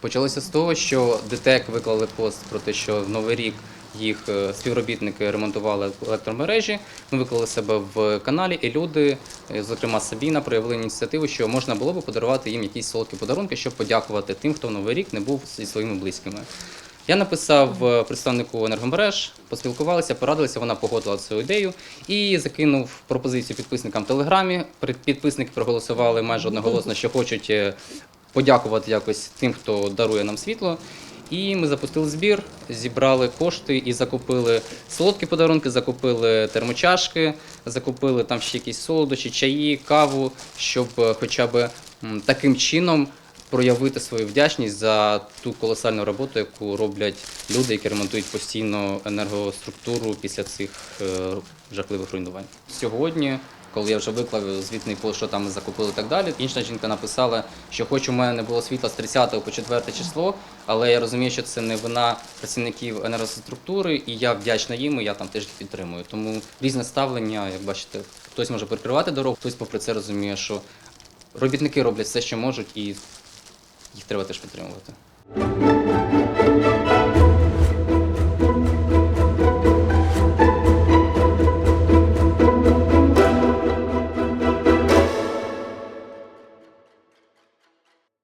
Почалося з того, що ДТЕК виклали пост про те, що в Новий рік їх е, співробітники ремонтували електромережі. Ми виклали себе в каналі, і люди, е, зокрема Сабіна, проявили ініціативу, що можна було б подарувати їм якісь солодкі подарунки, щоб подякувати тим, хто в Новий рік не був зі своїми близькими. Я написав е, представнику енергомереж, поспілкувалися, порадилися, вона погодила цю ідею і закинув пропозицію підписникам в Телеграмі. Підписники проголосували майже одноголосно, що хочуть подякувати якось тим, хто дарує нам світло. І ми запустили збір, зібрали кошти і закупили солодкі подарунки, закупили термочашки, закупили там ще якісь солодощі, чаї, каву, щоб е, хоча б таким чином проявити свою вдячність за ту колосальну роботу, яку роблять люди, які ремонтують постійно енергоструктуру після цих е, жахливих руйнувань. Сьогодні, коли я вже виклав звітний пост, що там закупили і так далі, інша жінка написала, що хоч у мене не було світла з 30 по 4 число, але я розумію, що це не вина працівників енергоструктури, і я вдячна їм, і я там теж підтримую. Тому різне ставлення, як бачите, хтось може перекривати дорогу, хтось попри це розуміє, що робітники роблять все, що можуть, і їх треба теж підтримувати.